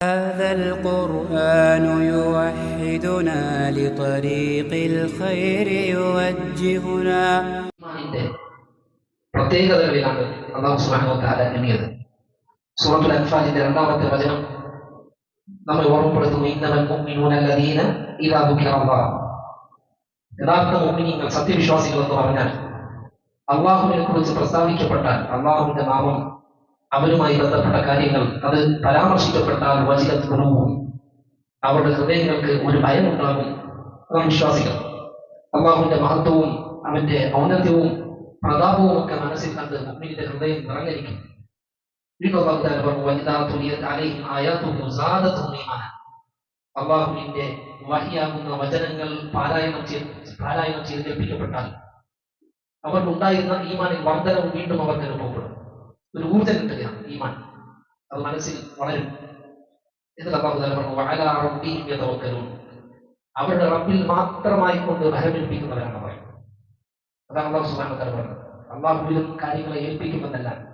هذا القرآن يوحدنا لطريق الخير يوجهنا ഈമാനിന്റെ പ്രത്യേകതകളിലാണ് അള്ളാഹു സുബ്ഹാനഹു വതആല എണ്ണിയത് സൂറത്തുൽ അൻഫാലിന്റെ രണ്ടാമത്തെ വചനം നമ്മെ ഓർമ്മപ്പെടുത്തുന്നു ഇന്നമൽ മുഅ്മിനൂന അല്ലദീന ഇദാ ദുകിറ അല്ലാഹ് യഥാർത്ഥ മുഅ്മിനീങ്ങൾ സത്യവിശ്വാസികൾ എന്ന് പറഞ്ഞാൽ അള്ളാഹുവിനെ കുറിച്ച് പ്രസ്താവിക്കപ്പെട്ടാൽ അള്ളാഹുവിന്റെ നാമം അവരുമായി ബന്ധപ്പെട്ട കാര്യങ്ങൾ അത് പരാമർശിക്കപ്പെട്ടാൽ വചിലത്ത് കുറവും അവരുടെ ഹൃദയങ്ങൾക്ക് ഒരു ഭയം ഭയമുണ്ടാകും. അതാണ് വിശ്വാസികൾ. അള്ളാഹുവിന്റെ മഹത്വവും അവന്റെ ഔന്നത്യവും പ്രതാപവും ഒക്കെ മനസ്സിൽ കണ്ട് മുഅ്മിനിന്റെ ഹൃദയം നിറഞ്ഞിരിക്കും അള്ളാഹുവിന്റെ വഹിയാകുന്ന വചനങ്ങൾ പാരായണം ചെയ്ത് പാരായണം ചെയ്ത് കേൾപ്പിക്കപ്പെട്ടാൽ അവർക്കുണ്ടായിരുന്ന ഈമാനിൽ വർധനവും വീണ്ടും അവർക്ക് അനുഭവപ്പെടും. ഒരു ഊർജം കിട്ടുകയാണ് ഈമാൻ. അത് മനസ്സിൽ വളരും. എന്നിട്ട് പറഞ്ഞു അവരുടെ റബ്ബിൽ മാത്രമായി കൊണ്ട് ഭരമേൽപ്പിക്കുന്നവരാണ് അവർ. അതാണ് അള്ളാഹു സുബാന വതആല പറഞ്ഞത്. അള്ളാഹുവിലും കാര്യങ്ങളെ ഏൽപ്പിക്കുമെന്നല്ല.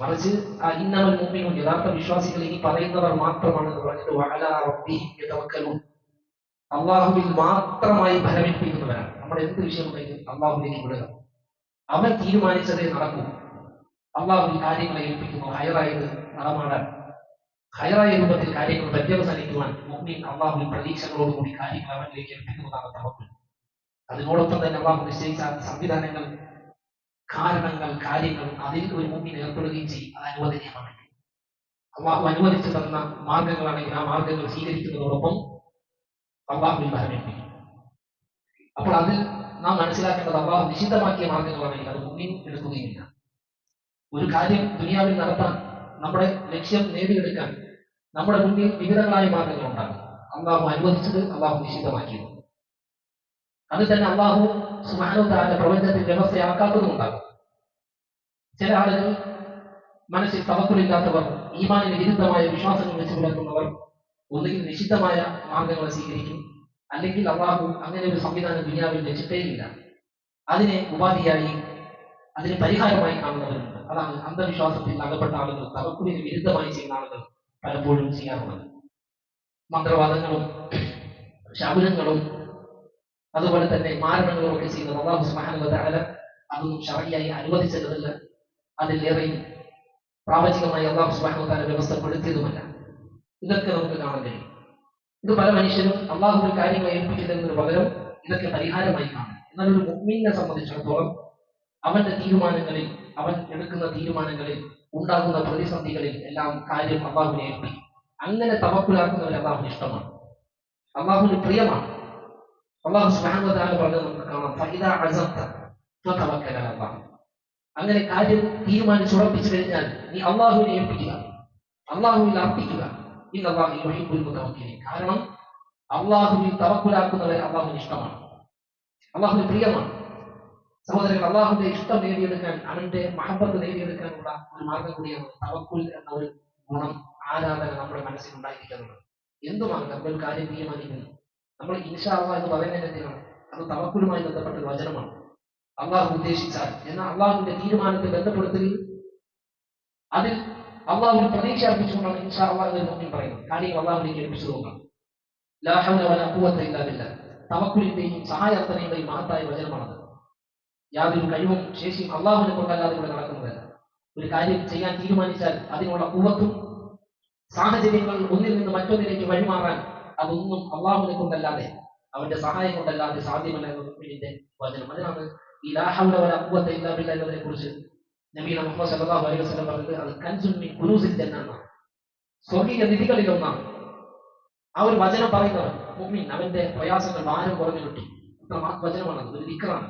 മറിച്ച് ആ ഇന്നവൻ മുമ്പിനും യഥാർത്ഥ വിശ്വാസികൾ ഇനി പറയുന്നവർ മാത്രമാണ് എന്ന് പറഞ്ഞിട്ട് അള്ളാഹുവിൽ മാത്രമായി ഫലമേൽപ്പിക്കുന്നവരാണ് നമ്മൾ എന്ത് വിഷയമുണ്ടെങ്കിലും അള്ളാഹുവിലേക്ക് വിടുക. അവൻ തീരുമാനിച്ചതേ നടക്കൂ. അള്ളാഹുവിൽ കാര്യങ്ങളെ ഏൽപ്പിക്കുന്നു. ഹയറായത് നടമാടാൻ ഹയറായ രൂപത്തിൽ കാര്യങ്ങൾ പര്യവസാനിക്കുവാൻ മുഅ്മിൻ പ്രതീക്ഷകളോട് പ്രതീക്ഷകളോടുകൂടി കാര്യങ്ങൾ അവനിലേക്ക് ഏൽപ്പിക്കുന്നതാണ് തവക്കൽ. അതിനോടൊപ്പം തന്നെ അള്ളാഹു നിശ്ചയിച്ച സംവിധാനങ്ങൾ കാരണങ്ങൾ കാര്യങ്ങൾ അതിൽ ഒരു മുമ്പിൽ ഏർപ്പെടുകയും ചെയ്യും. അത് അനുവദനീയമാണ്. അള്ളാഹു അനുവദിച്ചു തന്ന മാർഗങ്ങളാണെങ്കിൽ ആ മാർഗങ്ങൾ സ്വീകരിക്കുന്നതോടൊപ്പം അള്ളാഹുവിൽ ഭരമേൽപ്പിക്കും അപ്പോൾ അതിൽ നാം മനസ്സിലാക്കേണ്ടത് അള്ളാഹു നിഷിദ്ധമാക്കിയ മാർഗങ്ങളാണെങ്കിൽ അത് മുമ്പിൽ എടുക്കുകയില്ല ഒരു കാര്യം ദുനിയാവിൽ നടത്താൻ നമ്മുടെ ലക്ഷ്യം നേടിയെടുക്കാൻ നമ്മുടെ മുന്നിൽ വിവിധങ്ങളായ മാർഗങ്ങൾ ഉണ്ടാകും. അള്ളാഹു അനുവദിച്ചത് അള്ളാഹു നിഷിദ്ധമാക്കിയത്. അത് തന്നെ അള്ളാഹു സുമാനോദാന്റെ പ്രപഞ്ചത്തിൽ വ്യവസ്ഥയാക്കാത്തതും ഉണ്ടാകും. ചില ആളുകൾ മനസ്സിൽ തവക്കുലില്ലാത്തവർ ഈമാനിന് വിരുദ്ധമായ വിശ്വാസങ്ങൾ വെച്ച് പുലർത്തുന്നവർ ഒന്നുകിൽ നിഷിദ്ധമായ മാർഗങ്ങളെ സ്വീകരിക്കും അല്ലെങ്കിൽ അള്ളാഹു അങ്ങനെ ഒരു സംവിധാനം ദുനിയാവിൽ വെച്ചിട്ടേയില്ല. അതിനെ ഉപാധിയായി അതിന് പരിഹാരമായി കാണുന്നവരുണ്ട്. അതാണ് അന്ധവിശ്വാസത്തിൽ അകപ്പെട്ട ആളുകൾ തവക്കുലിന് വിരുദ്ധമായി ചെയ്യുന്ന ആളുകൾ പലപ്പോഴും ചെയ്യാറുള്ളത്. മന്ത്രവാദങ്ങളും ശകുനങ്ങളും അതുപോലെ തന്നെ മാരണങ്ങളും ഒക്കെ ചെയ്യുന്നത് അള്ളാഹു സുബ്ഹാനഹു വതആല അതൊന്നും ശറഇയായി അനുവദിച്ചതല്ല. അതിലേറെയും പ്രാപഞ്ചികമായി അള്ളാഹു വ്യവസ്ഥ വ്യവസ്ഥപ്പെടുത്തിയതുമല്ല. ഇതൊക്കെ നമുക്ക് കാണാൻ കഴിയും. ഇത് പല മനുഷ്യരും അള്ളാഹുവിൽ കാര്യങ്ങൾ ഏൽപ്പിക്കുന്നതിന് പകരം ഇതൊക്കെ പരിഹാരമായി കാണും. എന്നാൽ ഒരു മുഗ്മീനെ സംബന്ധിച്ചിടത്തോളം അവന്റെ തീരുമാനങ്ങളിൽ അവൻ എടുക്കുന്ന തീരുമാനങ്ങളിൽ ഉണ്ടാകുന്ന പ്രതിസന്ധികളിൽ എല്ലാം കാര്യം അള്ളാഹുവിനെ ഏൽപ്പി അങ്ങനെ തവക്കുലാക്കുന്നവർ അള്ളാഹുന് ഇഷ്ടമാണ്. അള്ളാഹുന് പ്രിയമാണ്. അള്ളാഹു സുബ്ഹാനഹു വതആല പറഞ്ഞത് നമുക്ക് കാണാം. അങ്ങനെ കാര്യം തീരുമാനിച്ചുറപ്പിച്ചു കഴിഞ്ഞാൽ നീ അള്ളാഹുവിനെ ഏൽപ്പിക്കുക. അള്ളാഹുവിൽ അർപ്പിക്കുക. ഇന്ന് അള്ളാഹു മുതവക്കിലീൻ. കാരണം അള്ളാഹുവിൽ തവക്കുലാക്കുന്നവരെ അള്ളാഹുവിന് ഇഷ്ടമാണ്. അള്ളാഹുവിന് പ്രിയമാണ്. സഹോദരങ്ങൾ അള്ളാഹുന്റെ ഇഷ്ടം നേടിയെടുക്കാൻ അവന്റെ മഹബത്ത് നേടിയെടുക്കാനുള്ള ഒരു മാർഗം കൂടിയാണ് തവക്കുൽ എന്ന ഒരു ഗുണം ആരാധന നമ്മുടെ മനസ്സിൽ ഉണ്ടായിരിക്കുന്നത്. എന്തുമാണ് നമ്മൾ കാര്യം തീരുമാനിക്കുന്നു നമ്മൾ ഇൻഷാ അള്ളാഹ് എന്ന് പറയുന്നത് എന്തിനാണ് അത് തവക്കുലുമായി ബന്ധപ്പെട്ട വചനമാണ്. അള്ളാഹു ഉദ്ദേശിച്ചാൽ എന്നാൽ അള്ളാഹുവിന്റെ തീരുമാനത്തെ ബന്ധപ്പെടുത്തുകയും അതിൽ അള്ളാഹുവിൽ പ്രതീക്ഷ അർപ്പിച്ചുകൊണ്ടാണ് ഇൻഷാ അള്ളാഹ് എന്ന് മുന്നിൽ പറയുന്നത്. കാര്യം അള്ളാഹുവിലേക്ക് ഏൽപ്പിച്ചു നോക്കണം ലാ ഹൗല വലാ ഖുവത ഇല്ലാ ബില്ലാഹ് തവക്കുലിന്റെയും സഹായാർത്ഥനയുടെയും മഹത്തായ വചനമാണത്. യാതൊരു കഴിവും ശേഷിയും അള്ളാഹുവിനെ കൊണ്ടല്ലാതെ ഇവിടെ നടക്കുന്നതല്ല ഒരു കാര്യം ചെയ്യാൻ തീരുമാനിച്ചാൽ അതിനുള്ള കൂവത്തും സാഹചര്യങ്ങൾ ഒന്നിൽ നിന്ന് മറ്റൊന്നിലേക്ക് വഴിമാറാൻ അതൊന്നും അള്ളാഹുവിനെ കൊണ്ടല്ലാതെ അവന്റെ സഹായം കൊണ്ടല്ലാതെ സാധ്യമല്ല എന്നതിന്റെ വചനം. അതിനാണ് ഈ ലാ ഹൗല ഇല്ലാവില്ല എന്നതിനെ കുറിച്ച് നബീന മുഹമ്മദ് സല്ലാഹു അലൈഹി വസ്ലം പറഞ്ഞത് അത് കൻസുമി ജന്ന എന്നാണ് സ്വർഗീയ നിധികളിൽ ഒന്നാണ് ആ ഒരു വചനം പറയുന്നവൻ മുഅ്മിൻ അവന്റെ പ്രയാസങ്ങൾ ഭാരം കുറഞ്ഞു കിട്ടി. അത്ര ഒരു ദിക്റാണ്.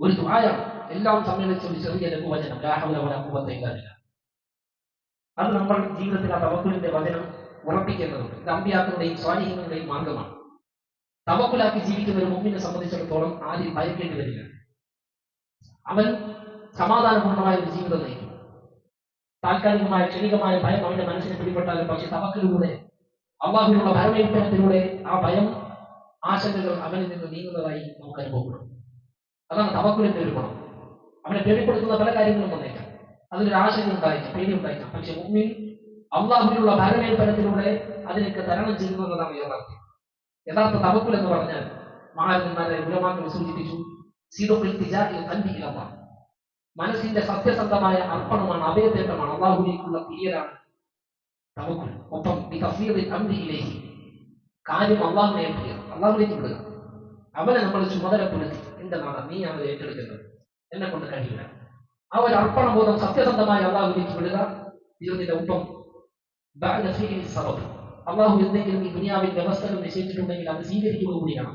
ഒരു ദുആയ എല്ലാം സമ്മേളിച്ച ഒരു ചെറിയ ലഘുവചനം. ലാ ഹൗല വലാ ഖുവത ഇല്ലാ ബില്ലാഹ് അത് നമ്മൾ ജീവിതത്തിൽ ആ തവക്കുലിന്റെ വചനം ഉറപ്പിക്കേണ്ടതുണ്ട്. ഇത് അമ്പിയാക്കളുടെയും സ്വാധീനങ്ങളുടെയും മാർഗമാണ്. തവക്കുലാക്കി ജീവിക്കുന്ന ഒരു മുമ്പിനെ സംബന്ധിച്ചിടത്തോളം ആദ്യം ഭയക്കേണ്ടി വരില്ല. അവൻ സമാധാനപൂർണമായ ഒരു ജീവിതം നയിക്കും. താൽക്കാലികമായ ക്ഷണികമായ ഭയം അവന്റെ മനസ്സിനെ പിടിപെട്ടാലും പക്ഷെ തവക്കിലൂടെ അള്ളാഹുവിനുള്ള ഭരണയുദ്ധത്തിലൂടെ ആ ഭയം ആശങ്കകൾ അവനിൽ നിന്ന് നീങ്ങുന്നതായി നമുക്ക് അനുഭവപ്പെടും അതാണ് തവക്കുലിന്റെ ഒരു ഗുണം. അവനെ പേടിപ്പെടുത്തുന്ന പല കാര്യങ്ങളും വന്നേക്കാം. അതിലൊരു ആശങ്ക ഉണ്ടായിരിക്കാം പേടി ഉണ്ടായിരിക്കാം പക്ഷെ ഉമ്മിൻ അള്ളാഹുവിനുള്ള ഭരണേൽപ്പനത്തിലൂടെ അതിനൊക്കെ തരണം ചെയ്യുന്നു എന്നതാണ് യഥാർത്ഥം. യഥാർത്ഥ തവക്കുൽ എന്ന് പറഞ്ഞാൽ മഹാരന്മാരെ ഗുരുമാക്കൾ സൂചിപ്പിച്ചു കൽവിയിലമ്മ മനസ്സിന്റെ സത്യസന്ധമായ അർപ്പണമാണ് അഭയത്തേട്ടമാണ് അള്ളാഹുലേക്കുള്ള പ്രിയരാണ് തവക്കുൽ. ഒപ്പം ഈ തഫീറിൽ അമ്രിയിലേക്ക് കാര്യം അള്ളാഹുനെ വിടുക അവനെ നമ്മൾ ചുമതലപ്പെടുത്തി. എന്റെ നീ അവർ ഏറ്റെടുക്കുന്നത് എന്നെ കൊണ്ട് കഴിയില്ല. ആ ഒരു അർപ്പണബോധം സത്യസന്ധമായി അള്ളാഹുലേക്ക് വിടുക ഇതിന്റെ ഒപ്പം അള്ളാഹു എന്തെങ്കിലും ഈ ദുനിയാവിൽ വ്യവസ്ഥകൾ നിശ്ചയിച്ചിട്ടുണ്ടെങ്കിൽ അത് സ്വീകരിക്കുക കൂടിയാണ്.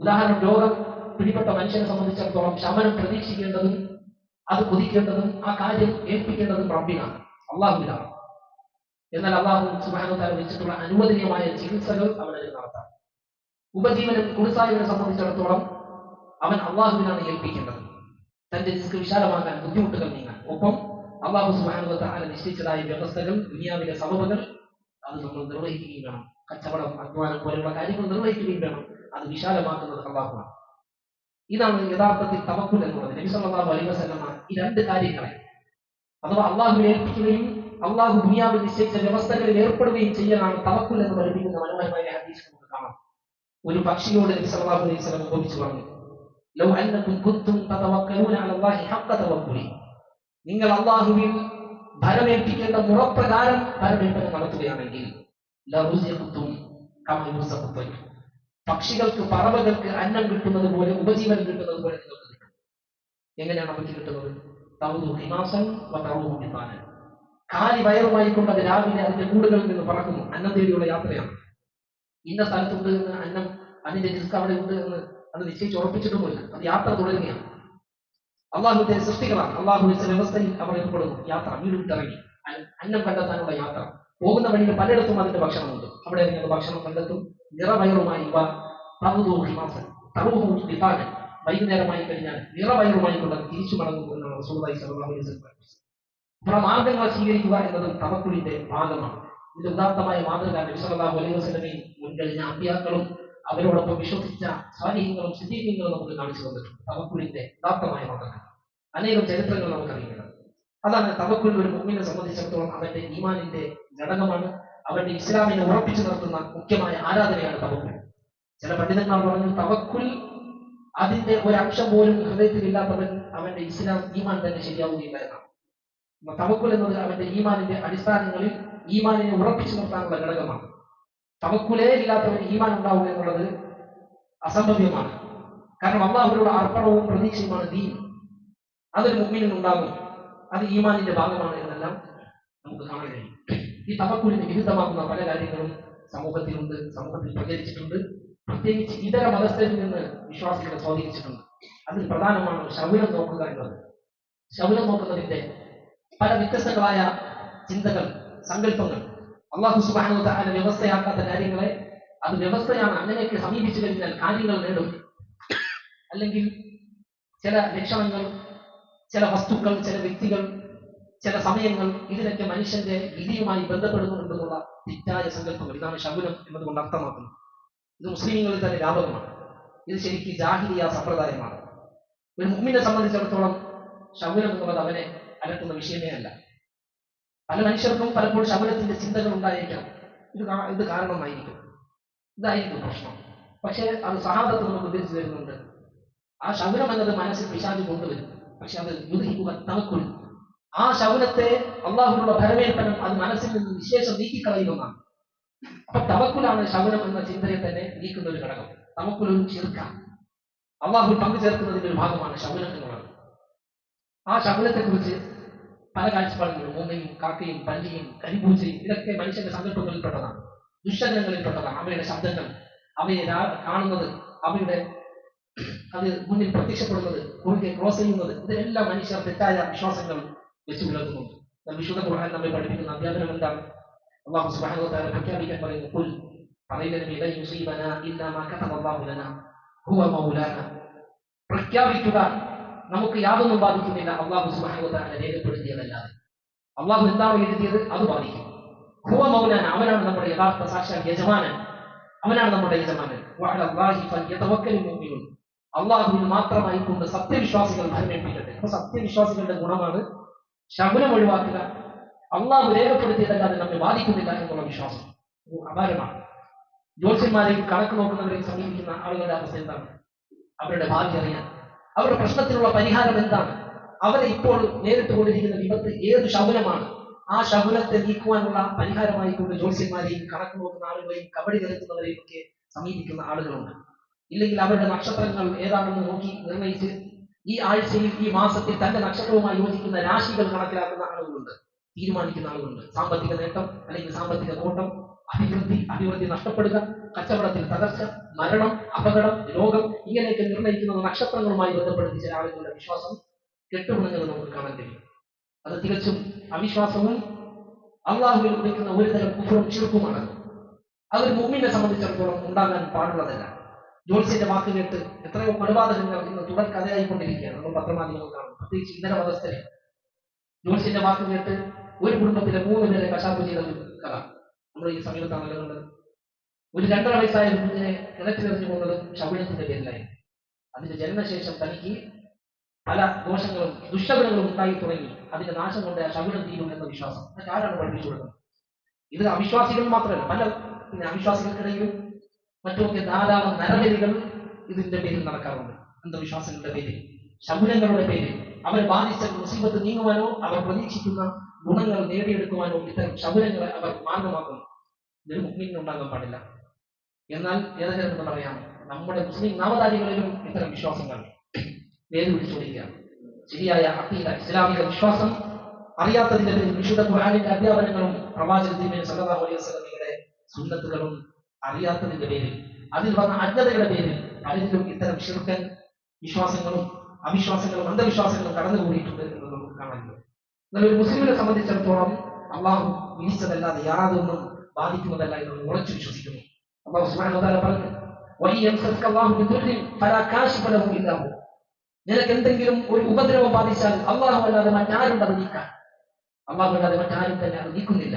ഉദാഹരണം രോഗം പിടിപെട്ട മനുഷ്യനെ സംബന്ധിച്ചിടത്തോളം ശമനം പ്രതീക്ഷിക്കേണ്ടതും അത് കുതിക്കേണ്ടതും ആ കാര്യം ഏൽപ്പിക്കേണ്ടതും റബ്ബിനാണ്. അള്ളാഹുവിനാണ് എന്നാൽ അള്ളാഹു സുബാനുതാരം വെച്ചിട്ടുള്ള അനുവദനീയമായ ചികിത്സകൾ അവനെ നടത്താം. ഉപജീവനം കുളിസായിനെ സംബന്ധിച്ചിടത്തോളം അവൻ അള്ളാഹുവിനാണ് ഏൽപ്പിക്കേണ്ടത്. തന്റെ റിസ്ക് വിശാലമാക്കാൻ ബുദ്ധിമുട്ടുകൾ നീങ്ങാൻ. ഒപ്പം അള്ളാഹു സുബാനുവത്താല നിശ്ചയിച്ചതായ വ്യവസ്ഥകൾ ദുനിയാവിലെ സബബുകൾ അത് നമ്മൾ നിർവഹിക്കുകയും വേണം. കച്ചവടം അധ്വാനം പോലെയുള്ള കാര്യങ്ങൾ നിർവഹിക്കുകയും വേണം. അത് വിശാലമാക്കുന്നത് അള്ളാഹുമാണ് ഇതാണ് യഥാർത്ഥത്തിൽ തവക്കുൽ എന്നുള്ളത്. നബി സല്ലല്ലാഹു അലൈഹി വസല്ലമ ഈ രണ്ട് കാര്യങ്ങളെ അഥവാ അള്ളാഹുവിനെ ഏൽപ്പിക്കുകയും അള്ളാഹു ദുനിയാവിൽ നിശ്ചയിച്ച വ്യവസ്ഥകളിൽ ഏർപ്പെടുകയും ചെയ്യലാണ് തവക്കുൽ എന്ന് പഠിപ്പിക്കുന്ന മനോഹരമായ ഹദീസ് നമുക്ക് കാണാം. ഒരു പക്ഷിയോട് നബി സല്ലല്ലാഹു അലൈഹി വസല്ലം പറഞ്ഞു. ലൗ അന്നകും കുന്തും തതവക്കലൂന അലല്ലാഹി ഹഖ്ക തവക്കുലി. നിങ്ങൾ അള്ളാഹുവിൽ ഭരമേൽപ്പിക്കേണ്ട മുറപ്രകാരം ഭരമേൽപ്പന നടത്തുകയാണെങ്കിൽ ലറുസിഖ്തും കമ യുസഖ്തു പക്ഷികൾക്ക് പറവകൾക്ക് അന്നം കിട്ടുന്നത് പോലെ ഉപജീവനം കിട്ടുന്നത് പോലെ നിങ്ങൾക്ക് കിട്ടും. എങ്ങനെയാണ് നമുക്ക് കിട്ടുന്നത്? തൗദു ഹിമാസൻ വതറൂഹു ബിതാനൻ കാലി വയറുമായി കൊണ്ട് അത് രാവിലെ അതിന്റെ കൂടുകളിൽ നിന്ന് പറക്കുന്നു. അന്നം തേടിയുള്ള യാത്രയാണ്. ഇന്ന സ്ഥലത്തുണ്ട് എന്ന് അന്നം അതിന്റെ റിസ്ക് അവിടെ ഉണ്ട് എന്ന് അത് നിശ്ചയിച്ച് ഉറപ്പിച്ചിട്ടൊന്നുമില്ല. അത് യാത്ര തുടരുകയാണ്. അള്ളാഹുവിന്റെ സൃഷ്ടികളാണ്. അള്ളാഹു വെച്ച വ്യവസ്ഥയിൽ അവർ ഏർപ്പെടുന്നു. യാത്ര വീട് വിട്ടിറങ്ങി. അന്നം കണ്ടെത്താനുള്ള യാത്ര. പോകുന്ന വഴിയിൽ പലയിടത്തും അതിന്റെ ഭക്ഷണമുണ്ട്. അവിടെ നിങ്ങൾ ഭക്ഷണം കണ്ടെത്തും. നിറവയറുമായി ഇവ തറുതോ ഹിമാസൻ. തറുഹു ബിതാനൻ വൈകുന്നേരമായി കഴിഞ്ഞാൽ നിറവയറുമായി കൊണ്ട് തിരിച്ചു മടങ്ങുന്നു എന്നാണ് റസൂലുള്ളാഹി സ്വല്ലല്ലാഹു അലൈഹി വസല്ലം പഠിപ്പിച്ചത്. അപ്പോൾ ആ മാർഗങ്ങൾ സ്വീകരിക്കുക എന്നതും തവക്കുലിന്റെ ഭാഗമാണ്. ഇതിന്റെ ഉദാത്തമായ മാതൃക നബി സല്ലല്ലാഹു അലൈഹി വസല്ലമയും മുൻകഴിഞ്ഞ അമ്പിയാക്കളും അവരോടൊപ്പം വിശ്വസിച്ച സ്വാധീനങ്ങളും സിദ്ധീകങ്ങളും നമുക്ക് കാണിച്ചു തന്നിട്ടുണ്ട്. തവക്കുലിന്റെ പ്രാപ്തമായ മതങ്ങൾ അനേകം ചരിത്രങ്ങൾ നമുക്കറിയുന്നത് അതാണ് തവക്കുൽ ഒരു മുമ്മിനെ സംബന്ധിച്ചിടത്തോളം അവന്റെ ഈമാനിന്റെ ഘടകമാണ്. അവന്റെ ഇസ്ലാമിനെ ഉറപ്പിച്ചു നിർത്തുന്ന മുഖ്യമായ ആരാധനയാണ് തവക്കുൽ ചില പണ്ഡിതന്മാർ പറഞ്ഞു തവക്കുൽ അതിന്റെ ഒരു അംശം പോലും ഹൃദയത്തിൽ ഇല്ലാത്തവൻ അവന്റെ ഇസ്ലാം ഈമാൻ തന്നെ ശരിയാവുകയില്ല എന്നാണ്. തവക്കുൽ എന്നത് അവന്റെ ഈമാനിന്റെ അടിസ്ഥാനങ്ങളിൽ ഈമാനിനെ ഉറപ്പിച്ചു നിർത്താനുള്ള ഘടകമാണ്. തവക്കുലേ ഇല്ലാത്തവന് ഈമാൻ ഉണ്ടാവുക എന്നുള്ളത് അസംഭവ്യമാണ്. കാരണം അള്ളാഹുവിനുള്ള അർപ്പണവും പ്രതീക്ഷയുമാണ് ദീൻ. അതൊരു മുമ്മിനും ഉണ്ടാകും അത് ഈമാനിന്റെ ഭാഗമാണ് എന്നെല്ലാം നമുക്ക് കാണാൻ കഴിയും. ഈ തവക്കുലിന് വിരുദ്ധമാകുന്ന പല കാര്യങ്ങളും സമൂഹത്തിലുണ്ട് സമൂഹത്തിൽ പ്രചരിച്ചിട്ടുണ്ട്. പ്രത്യേകിച്ച് ഇതര മതസ്ഥരിൽ നിന്ന് വിശ്വാസികളെ സ്വാധീനിച്ചിട്ടുണ്ട്. അതിൽ പ്രധാനമാണ് ശൗരം നോക്കുക എന്നത്. ശൗരം നോക്കുന്നതിന്റെ പല വ്യത്യസ്തങ്ങളായ ചിന്തകൾ സങ്കല്പങ്ങൾ അള്ളാഹു സുബാനു താല വ്യവസ്ഥയാക്കാത്ത കാര്യങ്ങളെ അത് വ്യവസ്ഥയാണ് അങ്ങനെയൊക്കെ സമീപിച്ചു കഴിഞ്ഞാൽ കാര്യങ്ങൾ നേടും. അല്ലെങ്കിൽ ചില ലക്ഷണങ്ങൾ ചില വസ്തുക്കൾ ചില വ്യക്തികൾ ചില സമയങ്ങൾ ഇതിനൊക്കെ മനുഷ്യന്റെ വിധിയുമായി ബന്ധപ്പെടുന്നുണ്ടെന്നുള്ള തെറ്റായ സങ്കല്പങ്ങൾ. ഇതാണ് ശകുനം എന്നതുകൊണ്ട് അർത്ഥമാക്കുന്നത്. ഇത് മുസ്ലിങ്ങളിൽ തന്നെ വ്യാപകമാണ്. ഇത് ശരിക്കും ജാഹിരിയ സമ്പ്രദായമാണ്. ഒരു മുമ്മിനെ സംബന്ധിച്ചിടത്തോളം ശകുനം എന്നുള്ളത് അവനെ അലട്ടുന്ന വിഷയമേ അല്ല. പല മനുഷ്യർക്കും പലപ്പോഴും ശബരത്തിന്റെ ചിന്തകൾ ഉണ്ടായിരിക്കാം ഇത് ഇത് കാരണമായിരിക്കും. ഇതായിരിക്കും പ്രശ്നം. പക്ഷെ അത് സഹാബത്ത് നമുക്ക് തിരിച്ചു തരുന്നുണ്ട്. ആ ശകുനം എന്നത് മനസ്സിൽ പിശാചി കൊണ്ടുവരും. പക്ഷെ അത് യുദ്ധിക്കുക തവക്കുൽ ആ ശകുനത്തെ അള്ളാഹുവിനുള്ള ഭരമേൽപ്പനം അത് മനസ്സിൽ നിന്ന് വിശേഷം നീക്കിക്കളയുമെന്നാണ് അപ്പൊ തവക്കുലാണ് ശകുനം എന്ന ചിന്തയെ തന്നെ നീക്കുന്ന ഒരു ഘടകം. തവക്കുലൊരു ചെറുക്ക അള്ളാഹു പങ്കുചേർക്കുന്നതിന്റെ ഒരു ഭാഗമാണ് ശകുനം എന്നുള്ളത്. ആ ശകുനത്തെ കുറിച്ച് പല കാഴ്ചപ്പാടുകളും മൂന്നയും കാക്കയും പല്ലിയും കരിപൂച്ചയും ഇതൊക്കെ മനുഷ്യന്റെ സങ്കല്പങ്ങളിൽപ്പെട്ടതാണ് ദുഷ്ടജനങ്ങളിൽപ്പെട്ടതാണ് അവയുടെ ശബ്ദങ്ങൾ അവയെ കാണുന്നത് അവയുടെ അത് മുന്നിൽ പ്രത്യക്ഷപ്പെടുന്നത് കുറുകെ ക്രോസ് ചെയ്യുന്നത് ഇതെല്ലാം മനുഷ്യർ തെറ്റായ വിശ്വാസങ്ങൾ വെച്ച് പുലർത്തുന്നുണ്ട് വിശുദ്ധ ഖുർആൻ നമ്മെ പഠിപ്പിക്കുന്ന അധ്യാപനം എന്താണ്? അള്ളാഹു സുബ്ഹാനഹു വ തആല പ്രഖ്യാപിക്കാൻ പറയുന്നു കുൽ പറയുന്നതിന് യുസീബന ഇല്ലാ മാ ഹുവ മൗലാന. പ്രഖ്യാപിക്കുക നമുക്ക് യാതൊന്നും ബാധിക്കുന്നില്ല. അള്ളാഹു തആല രേഖപ്പെടുത്തിയതല്ലാതെ. അള്ളാഹു എന്താണോ എഴുതിയത്? അത് ബാധിക്കും. ഹുവ മൗലാന അവനാണ് നമ്മുടെ യഥാർത്ഥ സാക്ഷാൽ യജമാനൻ. അവനാണ് നമ്മുടെ യജമാനൻ. അള്ളാഹുവിന് മാത്രമായി കൊണ്ട് സത്യവിശ്വാസികൾ ഭരമേൽപ്പിക്കട്ടെ അപ്പൊ സത്യവിശ്വാസികളുടെ ഗുണമാണ് ശകുനം ഒഴിവാക്കുക. അള്ളാഹു രേഖപ്പെടുത്തിയതല്ലാതെ നമ്മൾ ബാധിക്കുന്നില്ല എന്നുള്ള വിശ്വാസം. അപാരമാണ്. ജ്യോത്സ്യന്മാരെയും കണക്ക് നോക്കുന്നവരെയും സമീപിക്കുന്ന ആളുകളുടെ അവസ്ഥ എന്താണ്? അവരുടെ ഭാഗ്യം അറിയാൻ. അവരുടെ പ്രശ്നത്തിനുള്ള പരിഹാരം എന്താണ്? അവരെ ഇപ്പോൾ നേരിട്ട് കൊണ്ടിരിക്കുന്ന വിപത്ത് ഏത് ശകുനമാണ്? ആ ശകുനത്തെ നീക്കുവാനുള്ള പരിഹാരമായിക്കൊണ്ട് ജ്യോത്സ്യന്മാരെയും കണക്ക് നോക്കുന്ന ആളുകളെയും കബഡി നിരത്തുന്നവരെയും ഒക്കെ സമീപിക്കുന്ന ആളുകളുണ്ട്. ഇല്ലെങ്കിൽ അവരുടെ നക്ഷത്രങ്ങൾ ഏതാണെന്ന് നോക്കി നിർണയിച്ച് ഈ ആഴ്ചയിൽ ഈ മാസത്തിൽ തന്റെ നക്ഷത്രവുമായി യോജിക്കുന്ന രാശികൾ കണക്കിലാക്കുന്ന ആളുകളുണ്ട്. തീരുമാനിക്കുന്ന ആളുകളുണ്ട്. സാമ്പത്തിക നേട്ടം അല്ലെങ്കിൽ സാമ്പത്തിക കോട്ടം അഭിവൃദ്ധി അഭിവൃദ്ധി നഷ്ടപ്പെടുക കച്ചവടത്തിൽ തകർച്ച മരണം അപകടം രോഗം ഇങ്ങനെയൊക്കെ നിർണയിക്കുന്നത് നക്ഷത്രങ്ങളുമായി ബന്ധപ്പെടുത്തി ചില ആളുകളുടെ വിശ്വാസം കെട്ടുപിണങ്ങുന്നത് നമുക്ക് കാണാൻ കഴിയും. അത് തികച്ചും അവിശ്വാസവും അള്ളാഹുവിൽ വിളിക്കുന്ന ഒരു തരം കുഫറും ചുരുക്കുമാണ്. അതൊരു മുമ്മിനെ സംബന്ധിച്ചിടത്തോളം ഉണ്ടാകാൻ പാടുള്ളതല്ല. ജോൽസിന്റെ വാക്ക് കേട്ട് എത്രയോ കൊലപാതകങ്ങൾ ഇന്ന് തുടർ കഥയായിക്കൊണ്ടിരിക്കുകയാണ്. നമ്മൾ പത്രമാധ്യമങ്ങൾ കാണും പ്രത്യേകിച്ച് ഇന്നലെ മതസ്ഥരെ ജോൽസിന്റെ വാക്ക് കേട്ട് ഒരു കുടുംബത്തിലെ മൂന്ന് പേരെ കശാപ്പ് ചെയ്ത കഥ. നമ്മൾ ഈ സമീപത്താണ് കണ്ടത്. ഒരു രണ്ടര വയസ്സായ കുഞ്ഞിനെ കിണറ്റിലെറിഞ്ഞു പോകുന്നത് ശകുനത്തിന്റെ പേരിലായി. അതിന്റെ ജനനശേഷം തനിക്ക് പല ദോഷങ്ങളും ദുഷ്ടഗുണങ്ങളും ഉണ്ടായി തുടങ്ങി. അതിന്റെ നാശം കൊണ്ട് ശകുനം തീരും എന്ന വിശ്വാസം. അതൊക്കെ ആരാണ് പഠിപ്പിച്ചു കൊടുക്കുന്നത്? ഇത് അവിശ്വാസികൾ മാത്രമല്ല പല പിന്നെ അവിശ്വാസികൾക്കിടയിലും മറ്റുമൊക്കെ ധാരാളം നരബലികൾ ഇതിന്റെ പേരിൽ നടക്കാറുണ്ട്. അന്ധവിശ്വാസങ്ങളുടെ പേരിൽ ശകുനങ്ങളുടെ പേരിൽ. അവരെ ബാധിച്ച മുസീബത്ത് നീങ്ങുവാനോ അവർ പ്രതീക്ഷിക്കുന്ന ഗുണങ്ങൾ നേടിയെടുക്കുവാനോ ഇത്തരം ശകുനങ്ങളെ അവർ മാർഗമാക്കുന്നു. ഇതൊരു മുസ്ലിമിന് ഉണ്ടാകാൻ പാടില്ല. എന്നാൽ ഏതൊക്കെ പറയാം? നമ്മുടെ മുസ്ലിം നാമധാരികളിലും ഇത്തരം വിശ്വാസങ്ങൾ വേദി പിടിച്ചുകൊണ്ടിരിക്കുകയാണ് ശരിയായ അഖീദ ഇസ്ലാമിക വിശ്വാസം അറിയാത്തതിന്റെ പേരിൽ വിശുദ്ധ ഖുറാനിന്റെ അധ്യാപനങ്ങളും പ്രവാചകത്തിന്റെ സല്ലല്ലാഹു അലൈഹി വസല്ലമയുടെ സുന്നത്തുകളും അറിയാത്തതിന്റെ പേരിൽ അതിൽ വന്ന അജ്ഞതയുടെ പേരിൽ പലരിലും ഇത്തരം ശിർക്കൻ വിശ്വാസങ്ങളും അവിശ്വാസങ്ങളും അന്ധവിശ്വാസങ്ങളും കടന്നുകൂടിയിട്ടുണ്ട് എന്ന് നമുക്ക് കാണാനുണ്ട് എന്നാൽ ഒരു മുസ്ലിമിനെ സംബന്ധിച്ചിടത്തോളം അള്ളാഹു വിധിച്ചതല്ലാതെ യാതൊന്നും ബാധിക്കുന്നതല്ല എന്ന് ഉറച്ചു വിശ്വസിക്കുന്നു. അള്ളാഹു സുബ്ഹാനഹു വ തആല പറഞ്ഞു "വഇൻ യംസസ്ക അല്ലാഹു ബിദുർരിൻ ഫലാ കാശിഫ ലഹു ഇല്ലാ ഹു." നിനക്ക് എന്തെങ്കിലും ഒരു ഉപദ്രവം ബാധിച്ചാൽ അള്ളാഹു അല്ലാതെ മറ്റാരുണ്ട് അത് നീക്കാൻ അള്ളാഹു അല്ലാതെ മറ്റാരും തന്നെ അത് നീക്കുന്നില്ല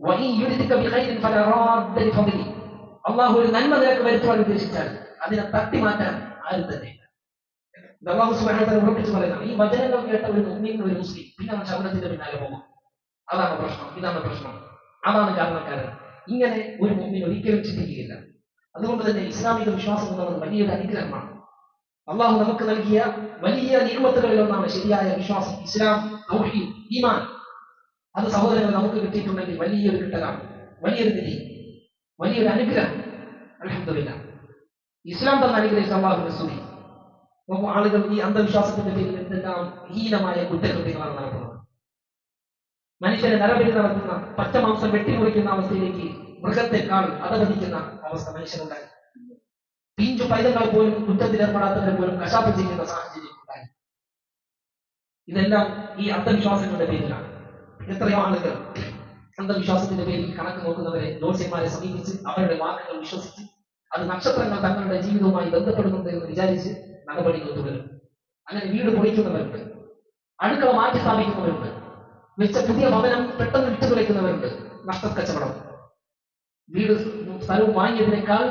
"വഇൻ യുരിദിക ബിഖൈരിൻ ഫലാ റാദ്ദ ലിഫദ്ലി." അള്ളാഹു ഒരു നന്മ നിനക്ക് വരുത്തുവാൻ ഉദ്ദേശിച്ചാൽ അതിനെ തട്ടി മാറ്റാൻ ആരും തന്നെ ഇല്ല. ഇത് അള്ളാഹു സുബ്ഹാനഹു വ തആല ഉറപ്പിച്ച് പറയുന്നത് ഈ വചനങ്ങൾ കേട്ട ഒരു മുസ്ലിം ഒരു മുസ്ലിം പിന്നെ അവൻ ശബദത്തിന്റെ പിന്നാലെ പോകും അതാണ് പ്രശ്നം ഇതാണ് പ്രശ്നം അതാണ് കാരണക്കാരൻ ഇങ്ങനെ ഒരു മുമ്പിൽ ഒരിക്കലും ചിന്തിക്കുകയില്ല. അതുകൊണ്ട് തന്നെ ഇസ്ലാമിക വിശ്വാസം എന്നുള്ളത് വലിയൊരു അനുഗ്രഹമാണ്. അള്ളാഹു നമുക്ക് നൽകിയ വലിയ നിയമത്തുകളിൽ ഒന്നാണ് ശരിയായ വിശ്വാസം ഇസ്ലാം ഈമാൻ. അത് സഹോദരങ്ങൾ നമുക്ക് കിട്ടിയിട്ടുണ്ടെങ്കിൽ വലിയൊരു കിട്ടലാണ് വലിയൊരു നിധി വലിയൊരു അനുഗ്രഹം. അലഹമില്ല ഇസ്ലാം തന്ന അനുഗ്രഹിച്ച അള്ളാഹുവിന്റെ സ്തുതി. നോക്കൂ ആളുകൾ ഈ അന്ധവിശ്വാസത്തിന്റെ പേരിൽ എന്തെല്ലാം ഹീനമായ കുറ്റകൃത്യങ്ങളാണ് നടത്തുന്നത് മനുഷ്യനെ നരബലി നടത്തുന്ന പച്ചമാംസം വെട്ടിമുറിക്കുന്ന അവസ്ഥയിലേക്ക് മൃഗത്തെക്കാൾ അധപതിക്കുന്ന അവസ്ഥ മനുഷ്യനുണ്ടായി പിഞ്ചു പൈതങ്ങൾ പോലും കുറ്റത്തിലേർപ്പെടാത്തവരെ പോലും കശാപ്പ് ചെയ്യുന്ന സാഹചര്യം ഉണ്ടായി. ഇതെല്ലാം ഈ അന്ധവിശ്വാസങ്ങളുടെ പേരിലാണ്. എത്രയോ ആളുകൾ അന്ധവിശ്വാസത്തിന്റെ പേരിൽ കണക്ക് നോക്കുന്നവരെ ജ്യോത്സ്യന്മാരെ സമീപിച്ച് അവരുടെ വാദങ്ങൾ വിശ്വസിച്ച് അത് നക്ഷത്രങ്ങൾ തങ്ങളുടെ ജീവിതവുമായി ബന്ധപ്പെടുന്നുണ്ട് എന്ന് വിചാരിച്ച് നടപടികൾ തുടരും. അങ്ങനെ വീട് പൊളിക്കുന്നവരുണ്ട്. അടുക്കള മാറ്റി സ്ഥാപിക്കുന്നവരുണ്ട് വെച്ച പുതിയ ഭവനം പെട്ടെന്ന് വിട്ടുതുലയ്ക്കുന്നവരുണ്ട് നഷ്ടക്കച്ചവടം വീട് സ്ഥലവും വാങ്ങിയതിനേക്കാൾ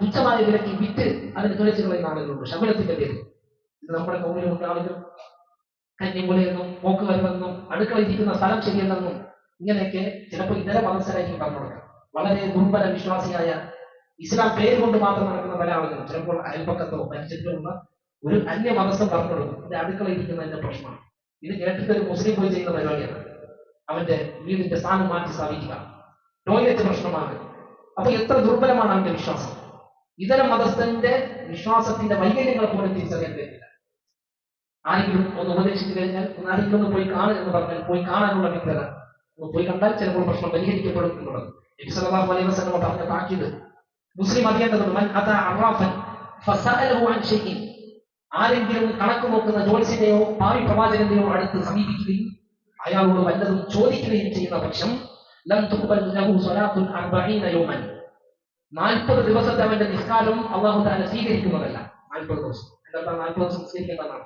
തുച്ഛമായ വിലയ്ക്ക് വിറ്റ് അതിന് തുലച്ചു കളയുന്ന ആളുകളുണ്ട് ശബലത്തിന്റെ പേര്. ഇത് നമ്മുടെ കൗമിലുണ്ട് ആളുകൾ കന്യമുലയെന്നും പോക്കുവരവെന്നും അടുക്കള ഇരിക്കുന്ന സ്ഥലം ശരിയല്ലെന്നും ഇങ്ങനെയൊക്കെ ചിലപ്പോൾ ഇതര മതസ്ഥരായിരിക്കും പറഞ്ഞു കൊടുക്കാം. വളരെ ദുർബല വിശ്വാസിയായ ഇസ്ലാം പേര് കൊണ്ട് മാത്രം നടക്കുന്ന പല ആളുകളും ചിലപ്പോൾ അയൽപ്പക്കത്തോ പരിചയത്തിലുള്ള ഒരു അന്യ മതസ്ഥം പറഞ്ഞു കൊടുക്കും. ഇത് അടുക്കള ഇരിക്കുന്നതിന്റെ പ്രശ്നമാണ്. ഇത് കേട്ടിട്ട് ഒരു മുസ്ലിം പോയി ചെയ്യുന്ന പരിപാടിയാണ്. അവന്റെ വീടിന്റെ സ്ഥാനം മാറ്റി സ്ഥാപിക്കുക. ടോയ്ലറ്റ് പ്രശ്നമാണ്. അപ്പൊ എത്ര ദുർബലമാണ് അവന്റെ വിശ്വാസം. ഇതര മതസ്ഥന്റെ വിശ്വാസത്തിന്റെ വൈകല്യങ്ങൾ പോലും തിരിച്ചറിയാൻ കഴിയില്ല. ആരെങ്കിലും ഒന്ന് ഉപദേശിച്ചു കഴിഞ്ഞാൽ ഒന്ന് ആരെങ്കിലും ഒന്ന് പോയി കാണുക എന്ന് പറഞ്ഞാൽ പോയി കാണാനുള്ള വ്യക്തത. ഒന്ന് പോയി കണ്ടാൽ ചിലപ്പോൾ പ്രശ്നം പരിഹരിക്കപ്പെടും എന്നുള്ളത്. പറഞ്ഞ താക്കീത്. മുസ്ലിം അറിയേണ്ടതുണ്ട് മൻ ഫസഅലഹു അൻ ആരെങ്കിലും കണക്ക് നോക്കുന്ന ജ്യോത്സ്യന്റെയോ ഭാവി പ്രവാചകന്റെയോ അടുത്ത് സമീപിക്കുകയും അയാളോട് വല്ലതും ചോദിക്കുകയും ചെയ്യുന്ന പക്ഷം നാൽപ്പത് ദിവസത്തെ അവന്റെ നിസ്കാരം അള്ളാഹു താല സ്വീകരിക്കുന്നതല്ല. നാൽപ്പത് ദിവസം. എന്താ നാൽപ്പത് ദിവസം നിസ്കരിക്കേണ്ടതാണ്?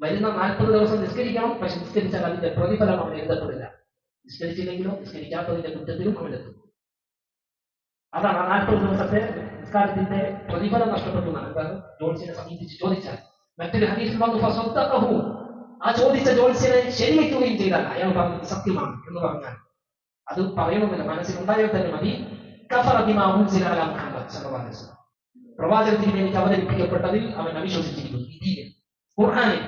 വരുന്ന നാൽപ്പത് ദിവസം നിസ്കരിക്കണം പക്ഷെ നിസ്കരിച്ചാൽ അതിന്റെ പ്രതിഫലം അവൻ എഴുതപ്പെടില്ല നിസ്കരിച്ചില്ലെങ്കിലോ നിസ്കരിക്കാത്തതിന്റെ കുറ്റത്തിലും അവനെത്തും അതാണ് ആ നാൽപ്പത് ദിവസത്തെ നിസ്കാരത്തിന്റെ പ്രതിഫലം നഷ്ടപ്പെട്ടു എന്നാണ്. എന്താണ്? ജോൺസിനെ സമീപിച്ച് ചോദിച്ചാൽ. മറ്റൊരു ഹദീസിൽ വന്നു ആ ചോദിച്ച ജോത്സ്യനെ ശരിവയ്ക്കുകയും ചെയ്താൽ അയാൾ പറഞ്ഞത് സത്യമാണ് എന്ന് പറഞ്ഞാൽ അത് പറയണമെന്നില്ല. മനസ്സിലുണ്ടായാൽ തന്നെ മതി. കഫർ സല്ലല്ലാഹു പ്രവാചകത്തിന് വേണ്ടി അവതരിപ്പിക്കപ്പെട്ടതിൽ അവൻ അവിശ്വസിച്ചിരിക്കുന്നു ഇതിൽ ഖുർആനിൽ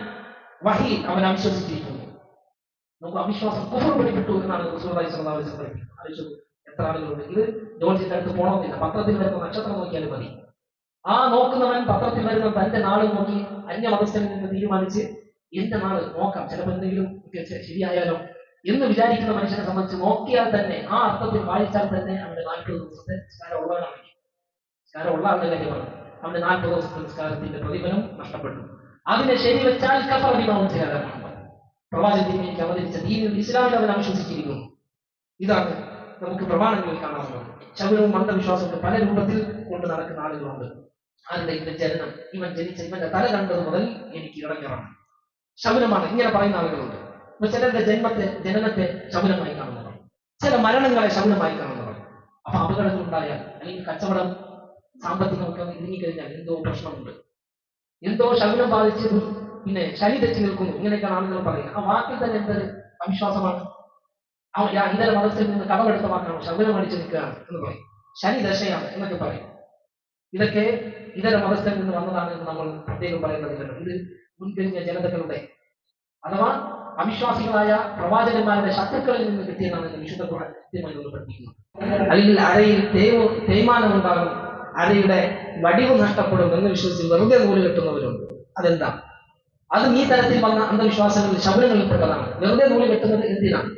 വഹിയിൽ അവൻ അവിശ്വസിച്ചിരിക്കുന്നു നമുക്ക് അവിശ്വാസം കുഫർ പിടിപ്പെട്ടു എന്നാണ് റസൂലുള്ളാഹി അലൈഹി എത്ര ആളുകളുണ്ട്? ഇത് ജോലിയുടെ അടുത്ത് പോകണമെന്നില്ല പത്രത്തിൽ വരുന്ന നക്ഷത്രം നോക്കിയാലും മതി. ആ നോക്കുന്നവൻ പത്രത്തിൽ വരുന്ന തന്റെ നാളും നോക്കി അന്യമതസ്ഥനിൽ നിന്ന് തീരുമാനിച്ച് എന്റെ നാൾ നോക്കാം. ചിലപ്പോൾ എന്തെങ്കിലും ശരിയായാലോ? എന്ന് വിചാരിക്കുന്ന മനുഷ്യനെ സംബന്ധിച്ച് നോക്കിയാൽ തന്നെ ആ അർത്ഥത്തിൽ വായിച്ചാൽ തന്നെ അവന്റെ നാൽപ്പത് ദിവസത്തെ നിസ്കാരം ഉള്ളവനാണെങ്കിൽ നിസ്കാരം ഉള്ള ആളുടെ കാര്യമാണ് അവന്റെ നാൽപ്പത് ദിവസത്തെ നിസ്കാരത്തിന്റെ പ്രതിഫലം നഷ്ടപ്പെട്ടു അതിനെ ശരി വെച്ചാൽ കഫറിമാവും ചെയ്യാതാണ് പ്രവാചകത്തിന് എനിക്ക് അവതരിച്ച ദീനിൽ ഇസ്ലാമിൽ അവൻ അവിശ്വസിച്ചിരിക്കുന്നു ഇതാണ് നമുക്ക് പ്രമാണങ്ങളിൽ കാണാവുന്നത്. ശബരവും അന്ധവിശ്വാസവും പല രൂപത്തിൽ കൊണ്ട് നടക്കുന്ന ആളുകളുണ്ട്. ആരുടെ ഇവന്റെ ജനനം? ഇവൻ ജനിച്ച ഇവന്റെ തല കണ്ടത് മുതൽ എനിക്ക് ഇടങ്ങറാണ് ശബരമാണ് ഇങ്ങനെ പറയുന്ന ആളുകളുണ്ട്. അപ്പൊ ചിലരുടെ ജന്മത്തെ ജനനത്തെ ശബരമായി കാണുന്നവർ. ചില മരണങ്ങളെ ശബരമായി കാണുന്നവർ. അപ്പൊ അപകടങ്ങൾ ഉണ്ടായാൽ അല്ലെങ്കിൽ കച്ചവടം സാമ്പത്തികമൊക്കെ ഇറങ്ങിക്കഴിഞ്ഞാൽ എന്തോ പ്രശ്നമുണ്ട്. എന്തോ ശകുനം ബാധിച്ചതും പിന്നെ ശനി തെറ്റി നിൽക്കുന്നു. ഇങ്ങനെയൊക്കെയാണ് ആളുകൾ പറയുന്നത്. ആ വാക്കിൽ തന്നെ എന്തൊരു അവിശ്വാസമാണ്? ഇതര മതത്തിൽ നിന്ന് കടമെടുത്ത വാക്കാണ് ശകുനം അടിച്ചു നിൽക്കുകയാണ് എന്ന് പറയും. ശനി ദശയാണ് എന്നൊക്കെ പറയും. ഇതൊക്കെ ഇതര മതസ്ഥരിൽ നിന്ന് വന്നതാണ് എന്ന് നമ്മൾ പ്രത്യേകം പറയേണ്ടതില്ലല്ലോ. ഇത് മുൻകഴിഞ്ഞ ജനതകളുടെ അഥവാ അവിശ്വാസികളായ പ്രവാചകന്മാരുടെ ശത്രുക്കളിൽ നിന്ന് കിട്ടിയതാണ് വിശുദ്ധ ഖുർആൻ കൃത്യമായി നമ്മൾ പഠിപ്പിക്കുന്നത് അല്ലെങ്കിൽ അരയിൽ തേവ് തേയ്മാനം ഉണ്ടാകും അരയുടെ വടിവ് നഷ്ടപ്പെടും എന്ന് വിശ്വസിച്ച് വെറുതെ നൂൽ കെട്ടുന്നവരുണ്ട്. അതെന്താ? അത് ഈ തരത്തിൽ വന്ന അന്ധവിശ്വാസങ്ങളിൽ ശബരങ്ങളിൽപ്പെട്ടതാണ് വെറുതെ നൂൽ കെട്ടുന്നത് എന്തിനാണ്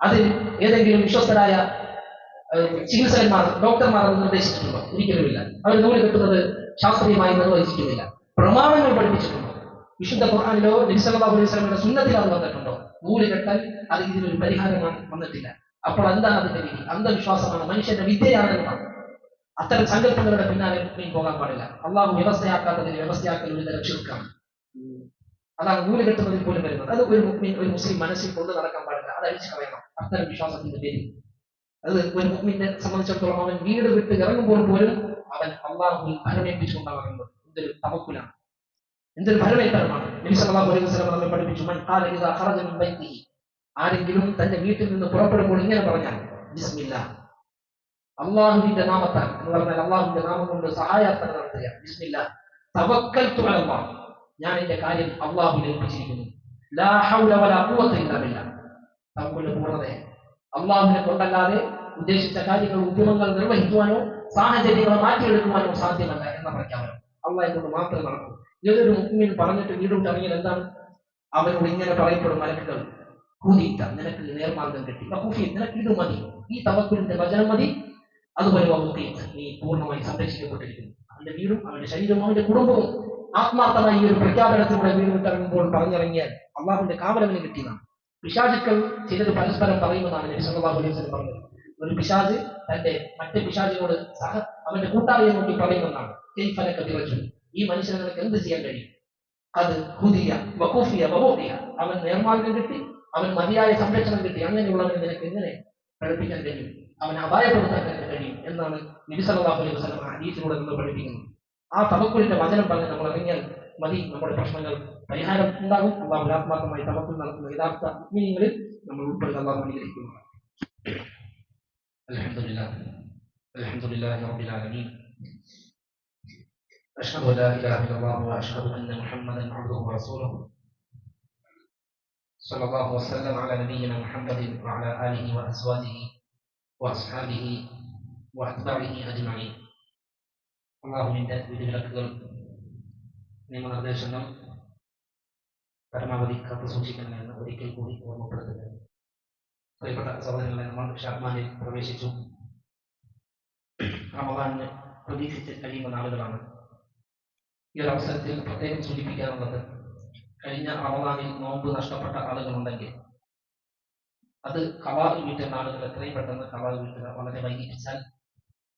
അത് ഏതെങ്കിലും വിശ്വസ്തരായ ചികിത്സകന്മാർ ഡോക്ടർമാർ അത് നിർദ്ദേശിച്ചിട്ടുണ്ടോ? ഒരിക്കലുമില്ല. അവർ നൂൽ കെട്ടുന്നത് ശാസ്ത്രീയമായി നിർവഹിച്ചിട്ടുമില്ല. പ്രമാണങ്ങൾ പഠിപ്പിച്ചിട്ടുണ്ടോ? വിശുദ്ധ ഖുർആാനിലോ നബിസല്ലാഹു അലൈഹി വസല്ലമയുടെ സുന്നത്തിൽ അത് വന്നിട്ടുണ്ടോ? നൂൽ കെട്ടാൽ അത് ഇതിനൊരു പരിഹാരമാണ് വന്നിട്ടില്ല. അപ്പോൾ എന്താണ് അതിന്റെ രീതി അന്ധവിശ്വാസമാണ് മനുഷ്യന്റെ വിദ്യയാണ് അത്തരം സങ്കല്പങ്ങളുടെ പിന്നാലെ നീ പോകാൻ പാടില്ല. അള്ളാഹു വ്യവസ്ഥയാക്കാത്തതിന് വ്യവസ്ഥയാക്കൽ ഒരു തരം അതാണ് നൂൽ കെട്ടുന്നതിൽ പോലും വരുന്നത്. അത് ഒരു മുസ്ലിം ഒരു മുസ്ലിം മനസ്സിൽ കൊണ്ട് നടക്കാൻ പാടില്ല. അത് അഴിച്ചു കളയണം. അത്തരം വിശ്വാസത്തിന്റെ പേരിൽ. അത് ഒരു മുസ്ലിമിനെ സംബന്ധിച്ചിടത്തോളം അവൻ വീട് വിട്ട് ഇറങ്ങുമ്പോൾ പോലും അവൻ അള്ളാഹുവിൽ ഭരമേൽപ്പിച്ചുകൊണ്ടാണ് ഇറങ്ങുന്നത്. ഇതൊരു തവക്കുലാണ്. എന്തൊരു ഭരമേൽപ്പരമാണ് നബി സല്ലല്ലാഹു അലൈഹി വസല്ലം നമ്മെ പഠിപ്പിച്ചു മൻ ഖാല ഇദാ ഖറജ മിൻ ആരെങ്കിലും തന്റെ വീട്ടിൽ നിന്ന് പുറപ്പെടുമ്പോൾ ഇങ്ങനെ പറഞ്ഞാൽ ബിസ്മില്ലാഹ്. അള്ളാഹുവിന്റെ നാമത്താൽ എന്ന് പറഞ്ഞാൽ അള്ളാഹുവിന്റെ നാമം കൊണ്ട് സഹായാർത്ഥന നടത്തുക. ബിസ്മില്ല തവക്കൽ അലല്ലാഹ് ഞാൻ എന്റെ കാര്യം അള്ളാഹുവിനെ ഏൽപ്പിച്ചിരിക്കുന്നു. ലാ ഹൗല വലാ ഖുവത ഇല്ലാ ബില്ലാഹ്. പൂർണതയെ അള്ളാഹുവിനെ കൊണ്ടല്ലാതെ ഉദ്ദേശിച്ച കാര്യങ്ങൾ ഉദ്യമങ്ങൾ നിർവഹിക്കുവാനോ സാഹചര്യങ്ങൾ മാറ്റിയെടുക്കുവാനോ സാധ്യമല്ല എന്ന പ്രഖ്യാപനം. അള്ളാഹെ കൊണ്ട് നടക്കൂ ഏതൊരു മുസ്ലിം പറഞ്ഞിട്ട് വീട് വിട്ട് ഇറങ്ങിയാൽ എന്താണ്? അവനോട് ഇങ്ങനെ പറയപ്പെടും മലക്കുകൾ. കൂതിയിട്ട നിനക്ക് നേർമാർഗം കിട്ടി. ബഹൂഫി നിനക്ക് ഇത് മതി. ഈ തവക്കുലിന്റെ വചനം മതി. അതുപോലെ വഹൂദീത്ത് നീ പൂർണമായി സംരക്ഷിക്കപ്പെട്ടിരിക്കുന്നു. അവന്റെ വീടും അവന്റെ ശരീരവും അവന്റെ കുടുംബവും ആത്മാർത്ഥമായി ഈ ഒരു പ്രഖ്യാപനത്തിലൂടെ വീട് വിട്ടിറങ്ങുമ്പോൾ പറഞ്ഞിറങ്ങിയാൽ അള്ളാഹുവിന്റെ കാവലവിന് കിട്ടിയതാണ്. പിശാചുക്കൾ ചിലത് പരസ്പരം പറയുമെന്നാണ് നബി സല്ലല്ലാഹു അലൈഹി വസല്ലം പറഞ്ഞത്. ഒരു പിശാജ് തന്റെ മറ്റേ പിശാജിനോട് സഹ അവന്റെ കൂട്ടാളിയെ നോക്കി പറയുമെന്നാണ്. ഈ മനുഷ്യനെ എന്ത് ചെയ്യാൻ കഴിയും? അത് ഹുദിയ വഖൂഫിയ വഹൂദിയ അവൻ നേർമാർഗം കിട്ടി അവൻ മതിയായ സംരക്ഷണം കിട്ടി. അങ്ങനെയുള്ളവനെ നിനക്ക് എങ്ങനെ പഠിപ്പിക്കാൻ കഴിയും? അവൻ അപായപ്പെടുത്താൻ നിനക്ക് കഴിയും എന്നാണ് നബി സല്ലല്ലാഹു അലൈഹി വസല്ലം ഹദീസിലൂടെ നമ്മൾ പഠിപ്പിക്കുന്നത്. ആ തവക്കുലിന്റെ വചനം പറഞ്ഞ് നമ്മൾ ഇറങ്ങിയാൽ മതി. നമ്മുടെ പ്രശ്നങ്ങൾ പരിഹാരം ഉണ്ടാകും. അള്ളാഹു ആത്മാർത്ഥമായി തവക്കുൽ നടക്കുന്ന യഥാർത്ഥ ആത്മീയങ്ങളിൽ നമ്മൾ ഉൾപ്പെടുന്ന അള്ളാഹു അനുഗ്രഹിക്കുന്നു അൽഹംദുലില്ലാ അൽഹംദുലില്ലാഹി റബ്ബിൽ ആലമീൻ. أشهد أن لا إله إلا الله وأشهد أن محمدا عبده ورسوله صلى الله وسلم على نبينا محمد وعلى آله وأزواجه وأصحابه وأتباعه أجمعين അള്ളാഹുവിൻ്റെ വിധിവിലക്കുകൾ നിയമനിർദ്ദേശങ്ങൾ പരമാവധി കാത്തു സൂക്ഷിക്കണമെന്ന് ഒരിക്കൽ കൂടി ഓർമ്മപ്പെടുത്തുന്നു പ്രിയപ്പെട്ട സഹോദരങ്ങളെ നമ്മൾ ഷാഹ്മാനിൽ പ്രവേശിച്ചു റമദാനിന് പ്രതീക്ഷിച്ച് കഴിയുന്ന നാളുകളാണ് ഈ ഒരു അവസരത്തിൽ പ്രത്യേകം സൂചിപ്പിക്കാനുള്ളത് കഴിഞ്ഞ റമദാനിൽ നോമ്പ് നഷ്ടപ്പെട്ട ആളുകളുണ്ടെങ്കിൽ അത് കവാൽ വീട്ടുന്ന ആളുകൾ എത്രയും പെട്ടെന്ന് കവാൽ വീട്ടുക വളരെ വൈകിപ്പിച്ചാൽ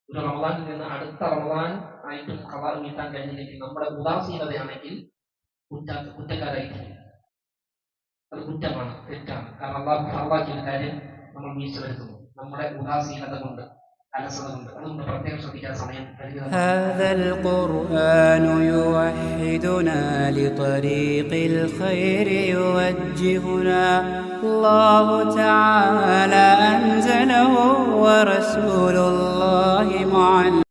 ഒരു റമദാനിൽ നിന്ന് അടുത്ത റമദാൻ ആയിട്ടും കവാൽ വീട്ടാൻ കഴിഞ്ഞില്ലെങ്കിൽ നമ്മുടെ ഉദാസീനതയാണെങ്കിൽ കുറ്റ കുറ്റക്കാരായിരിക്കും അത് കുറ്റമാണ് തെറ്റാണ്. കാരണം അള്ളാഹു ഫറവാക്കിയ കാര്യം നമ്മൾ വീഴ്ച വരുത്തുന്നു നമ്മുടെ ഉദാസീനത കൊണ്ട് هذا القرآن يوحدنا لطريق الخير يوجهنا. الله تعالى أنزله ورسول الله معلم.